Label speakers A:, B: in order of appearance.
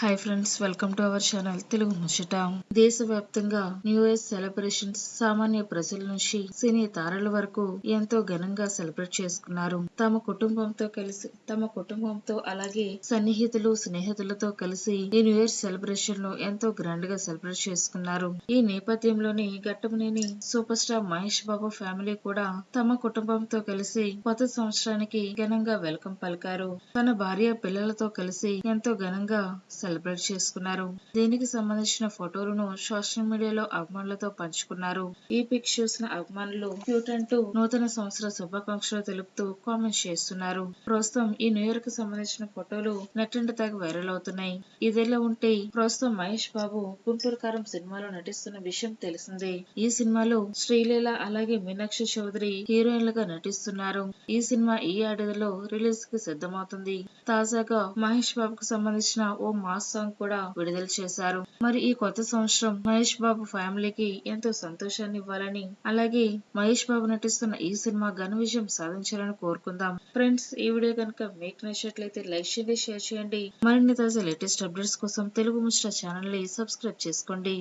A: Hi friends welcome to our channel Telugu Muchata దేశవ్యాప్తంగా new year celebrations సామాన్య ప్రజల నుంచి సినీ తారల వరకు ఎంతో ఘనంగా సెలబ్రేట్ చేసుకున్నారు. తమ కుటుంబంతో కలిసి తమ కుటుంబంతో అలాగే సన్నిహితులు స్నేహితులతో కలిసి ఈ న్యూ ఇయర్ సెలబ్రేషన్లో ఎంతో గ్రాండ్గా సెలబ్రేట్ చేసుకున్నారు. ఈ నేపథ్యంలోని Ghattamaneni super star Mahesh Babu family కూడా తమ కుటుంబంతో కలిసి కొత్త సంవత్సరానికి ఘనంగా వెల్కమ్ పలికారు. తన భార్య పిల్లలతో కలిసి ఎంతో ఘనంగా సెలబ్రేట్ చేసుకున్నారు. దీనికి సంబంధించిన ఫోటోలను సోషల్ మీడియాలో అభిమానులతో పంచుకున్నారు. ఈ పిక్ చూసిన అభిమానులు క్యూట్ అంటూ నూతన సంవత్సర శుభాకాంక్షలు తెలుపుతూ కామెంట్స్ చేస్తున్నారు. ప్రస్తుతం ఈ న్యూ ఇయర్కి సంబంధించిన ఫోటోలు నెట్టింటి తెగ వైరల్ అవుతున్నాయి. ఇదిలా ఉంటే ప్రస్తుతం మహేష్ బాబు గుంటూరు కారం సినిమాలో నటిస్తున్న విషయం తెలిసిందే. ఈ సినిమాలో శ్రీలీల అలాగే మీనాక్షి చౌదరి హీరోయిన్లుగా నటిస్తున్నారు. ఈ సినిమా ఈ ఏడాదిలో రిలీజ్కి సిద్ధమవుతుంది. తాజాగా మహేష్ బాబుకు సంబంధించిన ఓ మాస్ సాంగ్ కూడా విడుదల చేశారు. మరి ఈ కొత్త సంవత్సరం మహేష్ బాబు ఫ్యామిలీకి ఎంతో సంతోషాన్ని ఇవ్వాలని అలాగే మహేష్ బాబు నటిస్తున్న ఈ సినిమా ఘన విజయం సాధించాలని కోరుకుందాం. ఫ్రెండ్స్ ఈ వీడియో కనుక మీకు నచ్చినట్లయితే లైక్ చేయండి షేర్ చేయండి. మరిన్ని తాజా లేటెస్ట్ అప్డేట్స్ కోసం తెలుగు ముచ్చట ఛానల్ని సబ్స్క్రైబ్ చేసుకోండి.